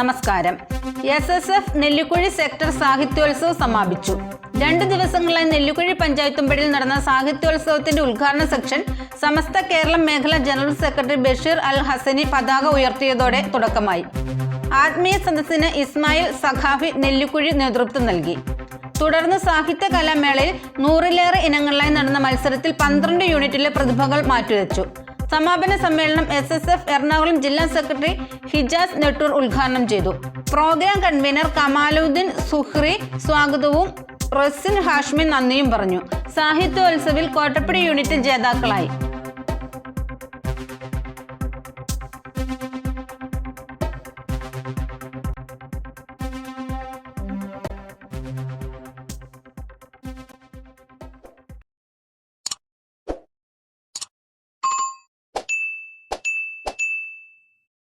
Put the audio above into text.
നമസ്കാരം. S S F Nellikuzhi sector സാഹിത്യോത്സവം സമാപിച്ചു. രണ്ട് ദിവസങ്ങളായി നെല്ലിക്കുഴി പഞ്ചായത്തുമ്പടിയിൽ നടന്ന സാഹിത്യോത്സവത്തിന്റെ ഉദ്ഘാടന സെക്ഷൻ സമസ്ത കേരളം മേഖല ജനറൽ സെക്രട്ടറി ബഷീർ അൽ ഹസനി പതാക ഉയർത്തിയതോടെ തുടക്കമായി. ആത്മീയ സദസ്സിന് ഇസ്മായിൽ സഖാഫി നെല്ലിക്കുഴി നേതൃത്വം നൽകി. തുടർന്ന് സാഹിത്യ കലാമേളയിൽ നൂറിലേറെ ഇനങ്ങളിലായി നടന്ന മത്സരത്തിൽ പന്ത്രണ്ട് യൂണിറ്റിലെ പ്രതിഭകൾ മാറ്റുരച്ചു സമാപന സമ്മേളനം എസ് എസ് എഫ് എറണാകുളം ജില്ലാ സെക്രട്ടറി ഹിജാസ് നെട്ടൂർ ഉദ്ഘാടനം ചെയ്തു. പ്രോഗ്രാം കൺവീനർ കമാലുദ്ദീൻ സുഹ്രി സ്വാഗതവും റസിൻ ഹാഷ്മി നന്ദിയും പറഞ്ഞു. സാഹിത്യോത്സവിൽ കോട്ടപ്പടി യൂണിറ്റ് ജേതാക്കളായി.